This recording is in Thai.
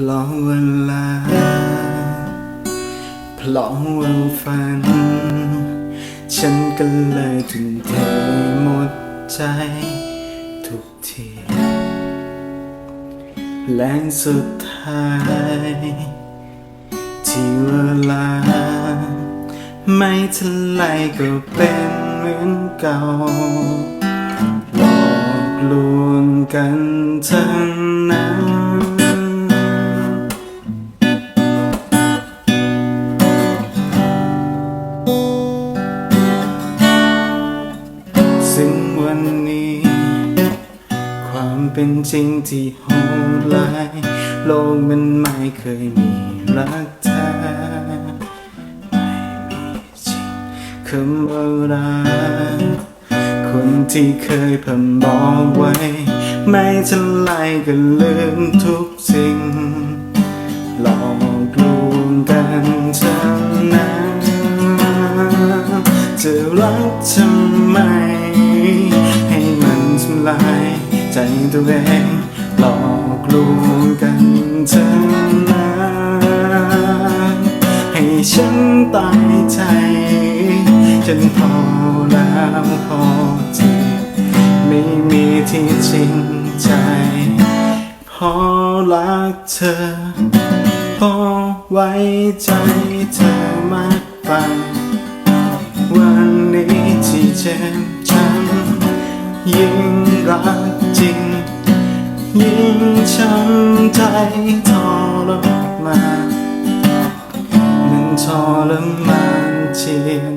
พราะเวลาพราะว่าฝัน ฉันก็เลยทุ่มเทหมดใจทุกทีและสุดท้าย ที่เวลา ไม่ทันไรก็เป็นเหมือนเก่าหลอกลวงกันทั้ง วันนี้ ความเป็นจริงที่โหดร้ายโลกมันไม่เคยมีรักแท้ไม่มีจริงคำว่ารักคนที่เคยพมบอกไว้ ไม่ทันไรก็ลืมทุกสิ่ง หลอกลวงกันทั้งนั้นจะรักทำไม ลายใจตัวเองหลอกลวงกันทั้งนั้นให้ฉันตายใจจนพอแล้วพอทีไม่มีที่จริงใจ พอรักเธอ พอไว้ใจเธอมากไปวันนี้ที่เจ็บช้ำยิ่ง รักจริง ยิ่งช้ำใจทรมานมันทรมานเจียง